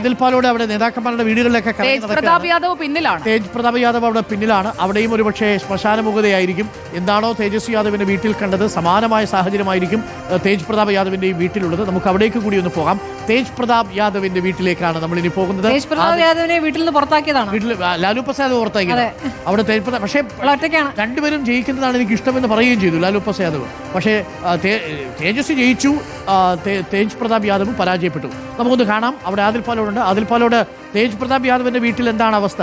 ആദിൽ പാലോട് അവിടെ നേതാക്കന്മാരുടെ വീടുകളിലൊക്കെ പ്രതാപ് യാദവ് പിന്നിലാണ്. തേജ് പ്രതാപ് യാദവ് അവിടെ പിന്നിലാണ്. അവിടെയും ഒരുപക്ഷെ ശ്മശാനമുഖതയായിരിക്കും. എന്താണോ തേജസ്വി യാദവിന്റെ വീട്ടിൽ കണ്ടത്. സമാനമായ സാഹചര്യമായിരിക്കും തേജ് പ്രതാപ് യാദവിന്റെ വീട്ടിലുള്ളത്. നമുക്ക് അവിടേക്ക് കൂടി ഒന്ന് പോകാം. തേജ് പ്രതാപ് യാദവിന്റെ വീട്ടിലേക്കാണ് നമ്മൾ ഇനി പോകുന്നത്. തേജ് പ്രതാപ് യാദവിനെ വീട്ടിൽ നിന്ന് പുറത്താക്കിയതാണ്. വീട്ടിൽ ലാലു പ്രസാദ് പുറത്താക്കിയത്. അവിടെ തേജ് പ്രതാപ് പക്ഷേ ഒറ്റയ്ക്കാണ്. രണ്ടുപേരും ജയിക്കുന്നതാണ് എനിക്ക് ഇഷ്ടമെന്ന് പറയുകയും ചെയ്തു ലാലു പ്രസാദ് യാദവ്. പക്ഷേ തേജസ് ജയിച്ചു തേജ് പ്രതാപ് യാദവ് പരാജയപ്പെട്ടു. നമുക്കൊന്ന് കാണാം. അവിടെ ആദിൽ പാലോടുണ്ട്. ആദിൽ പാലോട് തേജ് പ്രതാപ് യാദവിന്റെ വീട്ടിൽ എന്താണ് അവസ്ഥ?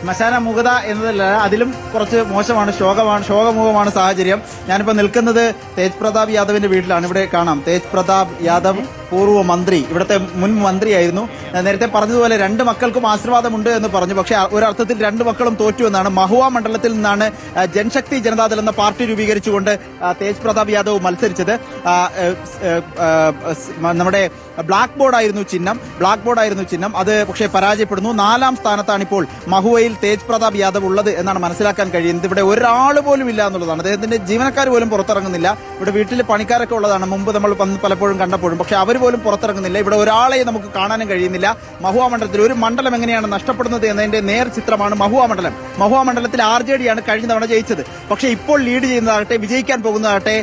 ശ്മശാന മുഖത എന്നതല്ല അതിലും കുറച്ച് മോശമാണ് ശോകമാണ് ശോകമുഖമാണ് സാഹചര്യം. ഞാനിപ്പോ നിൽക്കുന്നത് തേജ് പ്രതാപ് യാദവിന്റെ വീട്ടിലാണ്. ഇവിടെ കാണാം. തേജ് പ്രതാപ് യാദവ് പൂർവ മന്ത്രി ഇവിടുത്തെ മുൻ മന്ത്രിയായിരുന്നു. നേരത്തെ പറഞ്ഞതുപോലെ രണ്ട് മക്കൾക്കും ആശീർവാദമുണ്ട് എന്ന് പറഞ്ഞു. പക്ഷേ ഒരർത്ഥത്തിൽ രണ്ട് മക്കളും തോറ്റു എന്നാണ്. മഹുവ മണ്ഡലത്തിൽ നിന്നാണ് ജൻശക്തി ജനതാദൾ എന്ന പാർട്ടി രൂപീകരിച്ചുകൊണ്ട് തേജ് പ്രതാപ് യാദവ് മത്സരിച്ചത്. നമ്മുടെ ബ്ലാക്ക് ബോർഡ് ആയിരുന്നു ചിഹ്നം. ബ്ലാക്ക് ബോർഡ് ആയിരുന്നു ചിഹ്നം. അത് പക്ഷേ പരാജയപ്പെടുന്നു. നാലാം സ്ഥാനത്താണ് ഇപ്പോൾ മഹുവയിൽ തേജ് പ്രതാപ് യാദവ് ഉള്ളത് എന്നാണ് മനസ്സിലാക്കാൻ കഴിയുന്നത്. ഇവിടെ ഒരാൾ പോലും ഇല്ല എന്നുള്ളതാണ്. അദ്ദേഹത്തിന്റെ ജീവനക്കാർ പോലും പുറത്തിറങ്ങുന്നില്ല. ഇവിടെ വീട്ടിൽ പണിക്കാരൊക്കെ ഉള്ളതാണ്. മുമ്പ് നമ്മൾ പലപ്പോഴും കണ്ടപ്പോഴും. പക്ഷെ അവർ പോലും പുറത്തിറങ്ങുന്നില്ല. ഇവിടെ ഒരാളെയും നമുക്ക് കാണാനും കഴിയുന്നില്ല. മഹുവ മണ്ഡലത്തിൽ ഒരു മണ്ഡലം എങ്ങനെയാണ് നഷ്ടപ്പെടുന്നത് എന്നതിന്റെ നേർ ചിത്രമാണ് മഹുവ മണ്ഡലം. മഹുവ മണ്ഡലത്തിൽ ആർ ജെ ഡിയാണ് കഴിഞ്ഞ തവണ ജയിച്ചത്. പക്ഷേ ഇപ്പോൾ ലീഡ് ചെയ്യുന്നതാകട്ടെ വിജയിക്കാൻ പോകുന്നതാകട്ടെ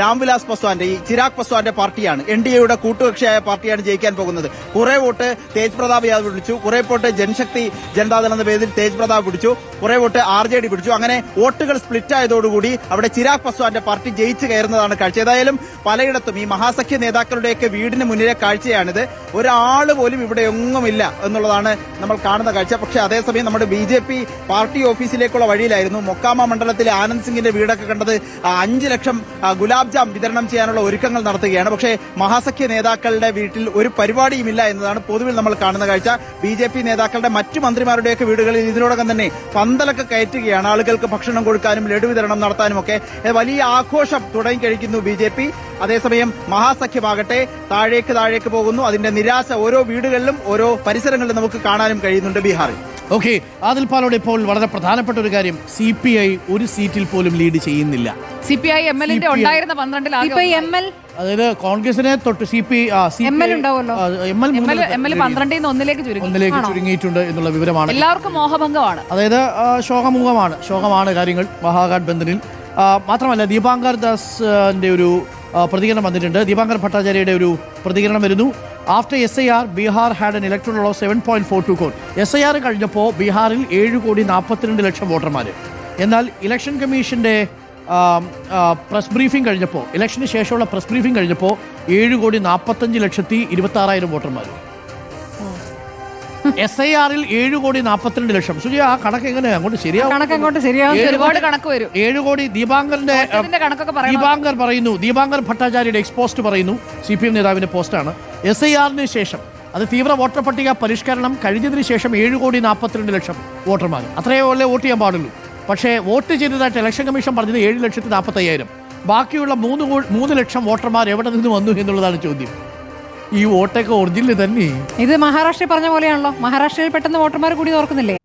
രാംവിലാസ് പസ്വാന്റെ ഈ ചിരാഗ് പസ്വാന്റെ പാർട്ടിയാണ്. എൻ ഡി എയുടെ കൂട്ടുകക്ഷിയായ പാർട്ടിയാണ് ജയിക്കാൻ പോകുന്നത്. കുറെ വോട്ട് തേജ് പ്രതാപ് യാദവ് പിടിച്ചു. കുറെ വോട്ട് ജനശക്തി ജനതാദൾ എന്ന പേരിൽ തേജ് പ്രതാപ് പിടിച്ചു. കുറെ വോട്ട് ആർ ജെ ഡി പിടിച്ചു. അങ്ങനെ വോട്ടുകൾ സ്പ്ലിറ്റ് ആയതോടുകൂടി അവിടെ ചിരാഗ് പസ്വാന്റെ പാർട്ടി ജയിച്ചു കയറുന്നതാണ് കാഴ്ച. ഏതായാലും പലയിടത്തും ഈ മഹാസഖ്യ നേതാക്കളുടെയൊക്കെ വീടിന് മുന്നിലെ കാഴ്ചയാണിത്. ഒരാൾ പോലും ഇവിടെ എങ്ങുമില്ല എന്നുള്ളതാണ് നമ്മൾ കാണുന്ന കാഴ്ച. പക്ഷെ അതേസമയം നമ്മുടെ ബി ജെ പി പാർട്ടി ഓഫീസിലേക്കുള്ള വഴിയിലായിരുന്നു. മൊക്കാമ മണ്ഡലത്തിലെ ആനന്ദ് സിംഗിന്റെ വീടൊക്കെ കണ്ടത് അഞ്ച് ലക്ഷം ഗുലാബ് ജാം വിതരണം ചെയ്യാനുള്ള ഒരുക്കങ്ങൾ നടത്തുകയാണ്. പക്ഷേ മഹാസഖ്യ നേതാക്കളുടെ വീട്ടിൽ ഒരു പരിപാടിയുമില്ല എന്നതാണ് പൊതുവിൽ നമ്മൾ കാണുന്ന കാഴ്ച. ബി ജെ പി നേതാക്കളുടെ മറ്റു മന്ത്രിമാരുടെയൊക്കെ വീടുകളിൽ ഇതിനോടകം തന്നെ പന്തലൊക്കെ കയറ്റുകയാണ്. ആളുകൾക്ക് ഭക്ഷണം കൊടുക്കാനും ലഡു വിതരണം നടത്താനും ഒക്കെ വലിയ ആഘോഷം തുടങ്ങിക്കഴിക്കുന്നു ബി ജെ പി. അതേസമയം മഹാസഖ്യമാകട്ടെ താഴേക്ക് താഴേക്ക് പോകുന്നു. അതിന്റെ നിരാശ ഓരോ വീടുകളിലും ഓരോ പരിസരങ്ങളിലും നമുക്ക് കാണാനും കഴിയുന്നുണ്ട് ബീഹാറിൽ. ഓക്കെ ആദിൽ പാലോട് ഇപ്പോൾ വളരെ പ്രധാനപ്പെട്ട ഒരു കാര്യം. സി പി ഐ ഒരു സീറ്റിൽ പോലും ലീഡ് ചെയ്യുന്നില്ല. സി പി ഐ എം എല്ലിന്റെ CPI. ഉണ്ടായിരുന്ന പന്ത്രണ്ടിൽ എം എൽ അതായത് കോൺഗ്രസിനെ തൊട്ട് സി പി. എം എൽ പന്ത്രണ്ടിൽ ഒന്നിലേക്ക് ഒന്നിലേക്ക് ചുരുങ്ങിയിട്ടുണ്ട് എന്നുള്ള വിവരമാണ്. എല്ലാവർക്കും മോഹഭംഗമാണ്. അതായത് ശോകമുഖമാണ്. ശോകമാണ് കാര്യങ്ങൾ മഹാഗാഡ് ബന്ധനിൽ. മാത്രമല്ല ദീപാങ്കർ ദാസിന്റെ ഒരു പ്രതികരണം വന്നിട്ടുണ്ട്. ദീപാങ്കർ ഭട്ടാചാര്യയുടെ ഒരു പ്രതികരണം വരുന്നു. After S I R Bihar had an electoral of seven point four two cone S I R കഴിഞ്ഞപ്പോൾ ബീഹാറിൽ ഏഴ് കോടി നാൽപ്പത്തിരണ്ട് ലക്ഷം വോട്ടർമാർ എന്നാൽ ഇലക്ഷൻ കമ്മീഷന്റെ പ്രസ് ബ്രീഫിംഗ് കഴിഞ്ഞപ്പോൾ ഇലക്ഷന് ശേഷമുള്ള പ്രസ് ബ്രീഫിംഗ് കഴിഞ്ഞപ്പോൾ ഏഴ് കോടി നാൽപ്പത്തഞ്ച് ലക്ഷത്തി ഇരുപത്തി ആറായിരം വോട്ടർമാർ എസ് ഐ ആറിൽ ഏഴ് കോടി നാൽപ്പത്തിരണ്ട് ലക്ഷം. സുജി ആ കണക്ക് എങ്ങനെ? അങ്ങോട്ട് ശരിയാവും? കണക്ക് അങ്ങോട്ട് ശരിയാവും. ഏഴ് ഒരുപാട് കണക്ക് വരും. ഏഴ് കോടി ദീപാങ്കറിന്റെ ഇതിന്റെ കണക്കൊക്കെ പറയണം ദീപാങ്കർ പറയുന്നു. ദീപാങ്കർ ഭട്ടാചാര്യയുടെ എക്സ്പോസ്റ്റ് പറയുന്നു. സി പി എം നേതാവിന്റെ പോസ്റ്റാണ് എസ് ഐ ആറിന് ശേഷം അത് തീവ്ര വോട്ടർ പട്ടിക പരിഷ്കരണം കഴിഞ്ഞതിന് ശേഷം ഏഴ് കോടി നാൽപ്പത്തിരണ്ട് ലക്ഷം വോട്ടർമാർ. അത്രയേ പോലെ വോട്ട് ചെയ്യാൻ പാടുള്ളൂ. പക്ഷേ വോട്ട് ചെയ്തതായിട്ട് ഇലക്ഷൻ കമ്മീഷൻ പറഞ്ഞത് ഏഴ് ലക്ഷത്തി നാൽപ്പത്തയ്യായിരം ബാക്കിയുള്ള മൂന്ന് മൂന്ന് ലക്ഷം വോട്ടർമാർ എവിടെ നിന്ന് വന്നു എന്നുള്ളതാണ് ചോദ്യം. ഈ വോട്ടൊക്കെ ഒറിജിനൽ തന്നെ. ഇത് മഹാരാഷ്ട്രയിൽ പറഞ്ഞ പോലെയാണല്ലോ. മഹാരാഷ്ട്രയിൽ പെട്ടെന്ന് വോട്ടർമാർ കൂടി ഓർക്കുന്നില്ലേ?